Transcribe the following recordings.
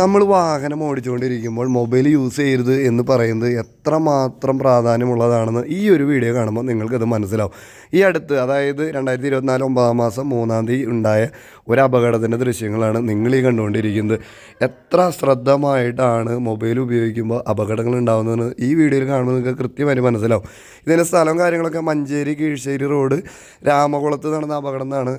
നമ്മൾ വാഹനം ഓടിച്ചുകൊണ്ടിരിക്കുമ്പോൾ mobile use ചെയ്യരുത് എന്ന് പറയുന്നത് എത്രമാത്രം പ്രാധാന്യമുള്ളതാണെന്ന് ഈ ഒരു വീഡിയോ കാണുമ്പോൾ നിങ്ങൾക്കത് മനസ്സിലാവും. ഈ അടുത്ത് അതായത് രണ്ടായിരത്തി ഇരുപത്തിനാല് ഒമ്പതാം മാസം മൂന്നാം തീയതി ഉണ്ടായ ഒരു അപകടത്തിന്റെ ദൃശ്യങ്ങളാണ് നിങ്ങൾ ഈ കണ്ടുകൊണ്ടിരിക്കുന്നത്. എത്ര ശ്രദ്ധമായിട്ടാണ് മൊബൈൽ ഉപയോഗിക്കുമ്പോൾ അപകടങ്ങൾ ഉണ്ടാകുന്നതെന്ന് ഈ വീഡിയോയിൽ കാണുമ്പോൾ നിങ്ങൾക്ക് കൃത്യമായി മനസ്സിലാവും. ഇതിന്റെ സ്ഥലവും കാര്യങ്ങളൊക്കെ മഞ്ചേരി കീഴ്ശ്ശേരി റോഡ് രാമകുളത്ത് നടന്ന അപകടം എന്നാണ്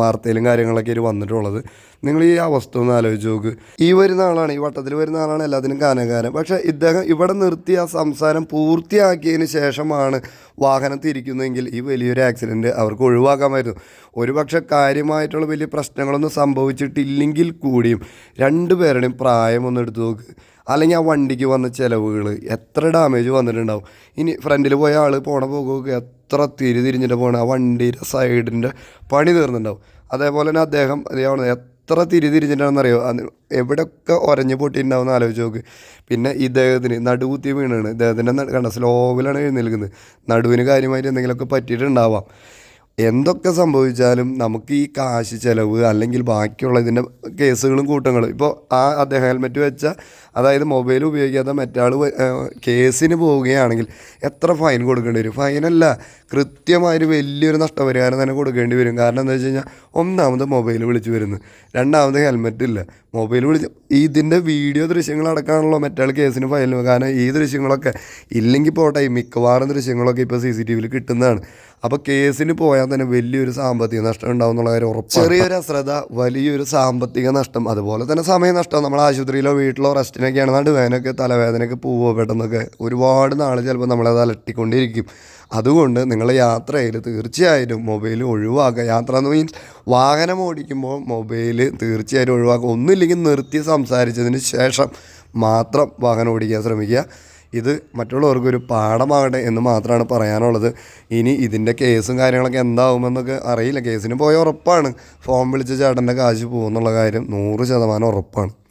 വാർത്തയിലും കാര്യങ്ങളൊക്കെ വന്നിട്ടുള്ളത്. നിങ്ങൾ ഈ അവസ്ഥ ഒന്ന് ആലോചിച്ച് നോക്ക്. ഈ വരുന്ന ആളാണ് ഈ വട്ടത്തിൽ വരുന്ന ആളാണ് എല്ലാത്തിനും ഗാനകാരൻ പക്ഷേ ഇദ്ദേഹം ഇവിടെ നിർത്തി ആ സംസാരം പൂർത്തിയാക്കിയതിന് ശേഷമാണ് വാഹനം തിരിക്കുന്നതെങ്കിൽ ഈ വലിയൊരു ആക്സിഡന്റ് അവർക്ക് ഒഴിവാക്കാമായിരുന്നു ഒരുപക്ഷെ കാര്യമായിട്ടുള്ള വലിയ പ്രശ്നങ്ങളൊന്നും സംഭവിച്ചിട്ടില്ലെങ്കിൽ കൂടിയും രണ്ടുപേരുടെയും പ്രായം പ്രായമൊന്നും എടുത്തു നോക്ക്. അല്ലെങ്കിൽ ആ വണ്ടിക്ക് വന്ന ചിലവുകൾ എത്ര ഡാമേജ് വന്നിട്ടുണ്ടാവും. ഇനി ഫ്രണ്ടിൽ പോയ ആൾ പോണ പോകുക എത്ര തിരി തിരിഞ്ഞിട്ട് പോകണം ആ വണ്ടിയുടെ സൈഡിന്റെ പണി തീർന്നിട്ടുണ്ടാവും. അതേപോലെ തന്നെ അദ്ദേഹം അതേപോലെ എത്ര തിരി തിരിഞ്ഞിട്ടാണെന്നറിയോ അത് എവിടെയൊക്കെ ഒരഞ്ഞ് പൊട്ടിയിട്ടുണ്ടാവും എന്ന് ആലോചിച്ച് നോക്ക്. പിന്നെ ഇദ്ദേഹത്തിന് നടുകുത്തി വീണാണ്. ഇദ്ദേഹത്തിന്റെ കണ്ട സ്ലോവിലാണ് എഴുന്നേൽക്കുന്നത്. നടുവിന് കാര്യമായിട്ട് എന്തെങ്കിലുമൊക്കെ പറ്റിയിട്ടുണ്ടാവാം. എന്തൊക്കെ സംഭവിച്ചാലും നമുക്ക് ഈ കാശ് ചിലവ് അല്ലെങ്കിൽ ബാക്കിയുള്ള ഇതിന്റെ കേസുകളും കൂട്ടങ്ങളും ഇപ്പോൾ ആ അദ്ദേഹം ഹെൽമെറ്റ് വെച്ച അതായത് മൊബൈൽ ഉപയോഗിക്കാത്ത മറ്റാൾ കേസിന് പോവുകയാണെങ്കിൽ എത്ര ഫൈൻ കൊടുക്കേണ്ടി വരും? ഫൈനല്ല. കൃത്യമായൊരു വലിയൊരു നഷ്ടപരിഹാരം തന്നെ കൊടുക്കേണ്ടി വരും. കാരണം എന്താ വെച്ച് കഴിഞ്ഞാൽ ഒന്നാമത് മൊബൈൽ വിളിച്ച് വരുന്നു. രണ്ടാമത് ഹെൽമെറ്റ് ഇല്ല. മൊബൈൽ വിളിച്ച് ഇതിന്റെ വീഡിയോ ദൃശ്യങ്ങളടക്കമാണല്ലോ മറ്റാൾ കേസിന് ഫയൽ കാരണം ഈ ദൃശ്യങ്ങളൊക്കെ ഇല്ലെങ്കിൽ പോട്ടെ മിക്കവാറും ദൃശ്യങ്ങളൊക്കെ ഇപ്പോൾ സി സി ടി വിയിൽ കിട്ടുന്നതാണ്. അപ്പോൾ കേസിന് പോയാൽ തന്നെ വലിയൊരു സാമ്പത്തിക നഷ്ടം ഉണ്ടാവും എന്നുള്ള കാര്യം ഉറപ്പ് ചെറിയൊരു അശ്രദ്ധ വലിയൊരു സാമ്പത്തിക നഷ്ടം. അതുപോലെ തന്നെ സമയനഷ്ടം നമ്മൾ ആശുപത്രിയിലോ വീട്ടിലോ റെസ്റ്റിനൊക്കെയാണ്. നടുവേനൊക്കെ തലവേദനയൊക്കെ പോവോ പെട്ടെന്നൊക്കെ ഒരുപാട് നാൾ ചിലപ്പോൾ നമ്മളത് അലട്ടിക്കൊണ്ടിരിക്കും. അതുകൊണ്ട് നിങ്ങൾ യാത്രയിൽ തീർച്ചയായിട്ടും മൊബൈൽ ഒഴിവാക്കുക. യാത്ര എന്ന് മീൻസ് വാഹനം ഓടിക്കുമ്പോൾ മൊബൈൽ തീർച്ചയായിട്ടും ഒഴിവാക്കുക. ഒന്നുമില്ലെങ്കിൽ നിർത്തി സംസാരിച്ചതിന് ശേഷം മാത്രം വാഹനം ഓടിക്കാൻ ശ്രമിക്കുക. ഇത് മറ്റുള്ളവർക്കൊരു പാഠമാകട്ടെ എന്ന് മാത്രമാണ് പറയാനുള്ളത്. ഇനി ഇതിന്റെ കേസും കാര്യങ്ങളൊക്കെ എന്താവുമെന്നൊക്കെ അറിയില്ല. കേസിന് പോയ ഉറപ്പാണ്. ഫോം വിളിച്ച ചേട്ടന്റെ കാശ് പോകുന്നുള്ള കാര്യം നൂറ് ശതമാനം ഉറപ്പാണ്.